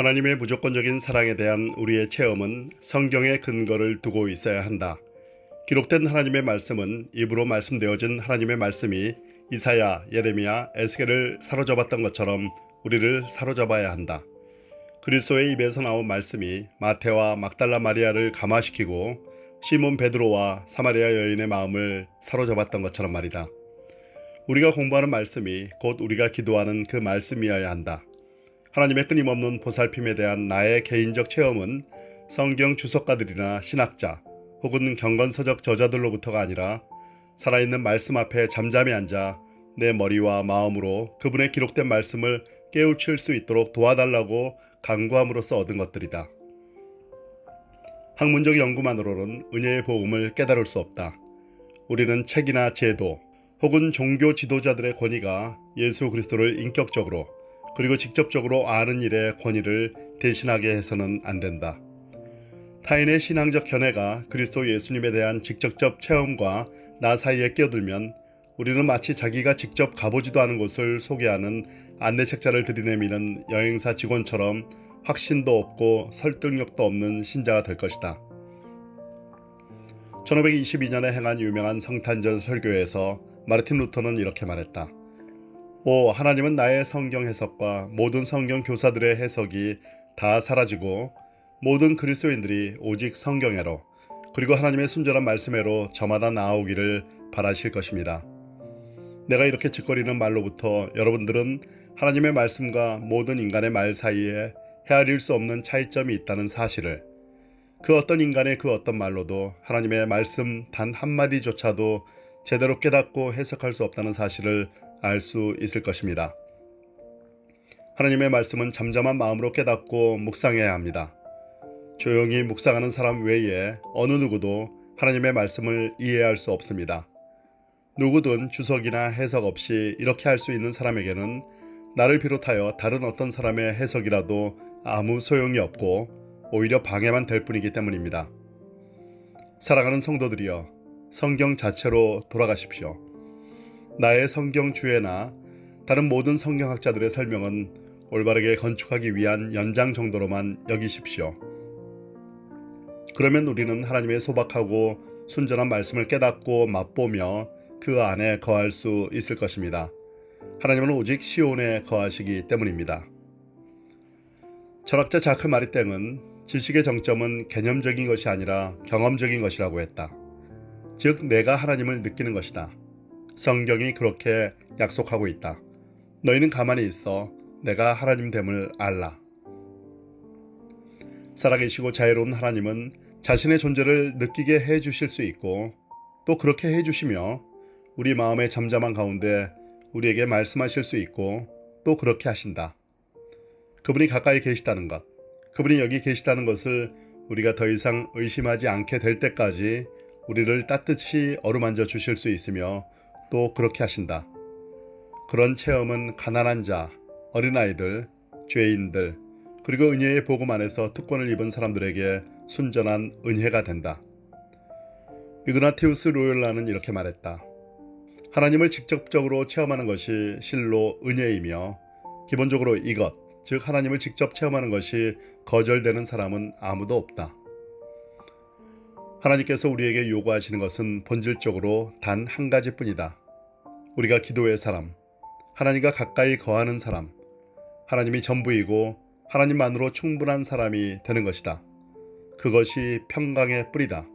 하나님의 무조건적인 사랑에 대한 우리의 체험은 성경의 근거를 두고 있어야 한다. 기록된 하나님의 말씀은 입으로 말씀되어진 하나님의 말씀이 이사야, 예레미야, 에스겔을 사로잡았던 것처럼 우리를 사로잡아야 한다. 그리스도의 입에서 나온 말씀이 마테와 막달라 마리아를 감화시키고 시몬 베드로와 사마리아 여인의 마음을 사로잡았던 것처럼 말이다. 우리가 공부하는 말씀이 곧 우리가 기도하는 그 말씀이어야 한다. 하나님의 끊임없는 보살핌에 대한 나의 개인적 체험은 성경 주석가들이나 신학자 혹은 경건서적 저자들로부터가 아니라 살아있는 말씀 앞에 잠잠히 앉아 내 머리와 마음으로 그분의 기록된 말씀을 깨우칠 수 있도록 도와달라고 간구함으로써 얻은 것들이다. 학문적 연구만으로는 은혜의 복음을 깨달을 수 없다. 우리는 책이나 제도 혹은 종교 지도자들의 권위가 예수 그리스도를 인격적으로 그리고 직접적으로 아는 일의 권위를 대신하게 해서는 안 된다. 타인의 신앙적 견해가 그리스도 예수님에 대한 직접적 체험과 나 사이에 끼어들면 우리는 마치 자기가 직접 가보지도 않은 곳을 소개하는 안내책자를 들이내미는 여행사 직원처럼 확신도 없고 설득력도 없는 신자가 될 것이다. 1522년에 행한 유명한 성탄절 설교에서 마르틴 루터는 이렇게 말했다. 오, 하나님은 나의 성경 해석과 모든 성경 교사들의 해석이 다 사라지고 모든 그리스도인들이 오직 성경애로 그리고 하나님의 순전한 말씀애로 저마다 나아오기를 바라실 것입니다. 내가 이렇게 짓거리는 말로부터 여러분들은 하나님의 말씀과 모든 인간의 말 사이에 헤아릴 수 없는 차이점이 있다는 사실을 그 어떤 인간의 그 어떤 말로도 하나님의 말씀 단 한마디조차도 제대로 깨닫고 해석할 수 없다는 사실을 알 수 있을 것입니다. 하나님의 말씀은 잠잠한 마음으로 깨닫고 묵상해야 합니다. 조용히 묵상하는 사람 외에 어느 누구도 하나님의 말씀을 이해할 수 없습니다. 누구든 주석이나 해석 없이 이렇게 할 수 있는 사람에게는 나를 비롯하여 다른 어떤 사람의 해석이라도 아무 소용이 없고 오히려 방해만 될 뿐이기 때문입니다. 사랑하는 성도들이여, 성경 자체로 돌아가십시오. 나의 성경 주해나 다른 모든 성경학자들의 설명은 올바르게 건축하기 위한 연장 정도로만 여기십시오. 그러면 우리는 하나님의 소박하고 순전한 말씀을 깨닫고 맛보며 그 안에 거할 수 있을 것입니다. 하나님은 오직 시온에 거하시기 때문입니다. 철학자 자크 마리땡은 지식의 정점은 개념적인 것이 아니라 경험적인 것이라고 했다. 즉, 내가 하나님을 느끼는 것이다. 성경이 그렇게 약속하고 있다. 너희는 가만히 있어 내가 하나님 됨을 알라. 살아계시고 자유로운 하나님은 자신의 존재를 느끼게 해 주실 수 있고 또 그렇게 해 주시며 우리 마음의 잠잠한 가운데 우리에게 말씀하실 수 있고 또 그렇게 하신다. 그분이 가까이 계시다는 것, 그분이 여기 계시다는 것을 우리가 더 이상 의심하지 않게 될 때까지 우리를 따뜻이 어루만져 주실 수 있으며 또 그렇게 하신다. 그런 체험은 가난한 자, 어린아이들, 죄인들, 그리고 은혜의 복음 안에서 특권을 입은 사람들에게 순전한 은혜가 된다. 이그나티우스 로열라는 이렇게 말했다. 하나님을 직접적으로 체험하는 것이 실로 은혜이며 기본적으로 이것, 즉 하나님을 직접 체험하는 것이 거절되는 사람은 아무도 없다. 하나님께서 우리에게 요구하시는 것은 본질적으로 단 한 가지뿐이다. 우리가 기도의 사람, 하나님과 가까이 거하는 사람, 하나님이 전부이고 하나님만으로 충분한 사람이 되는 것이다. 그것이 평강의 뿌리다.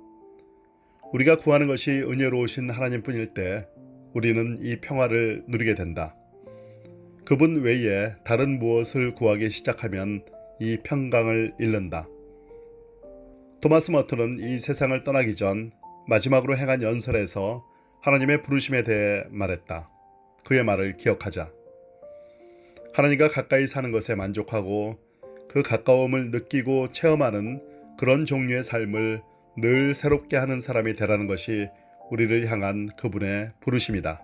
우리가 구하는 것이 은혜로우신 하나님뿐일 때 우리는 이 평화를 누리게 된다. 그분 외에 다른 무엇을 구하기 시작하면 이 평강을 잃는다. 토마스 머트는 이 세상을 떠나기 전 마지막으로 행한 연설에서 하나님의 부르심에 대해 말했다. 그의 말을 기억하자. 하나님과 가까이 사는 것에 만족하고 그 가까움을 느끼고 체험하는 그런 종류의 삶을 늘 새롭게 하는 사람이 되라는 것이 우리를 향한 그분의 부르심이다.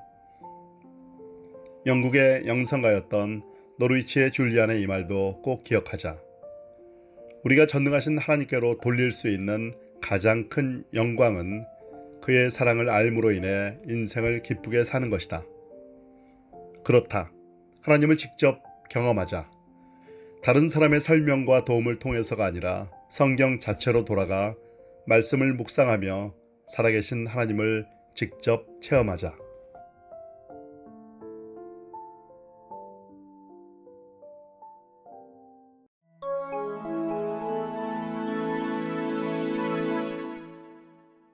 영국의 영성가였던 노르위치의 줄리안의 이 말도 꼭 기억하자. 우리가 전능하신 하나님께로 돌릴 수 있는 가장 큰 영광은 그의 사랑을 알므로 인해 인생을 기쁘게 사는 것이다. 그렇다. 하나님을 직접 경험하자. 다른 사람의 설명과 도움을 통해서가 아니라 성경 자체로 돌아가 말씀을 묵상하며 살아계신 하나님을 직접 체험하자.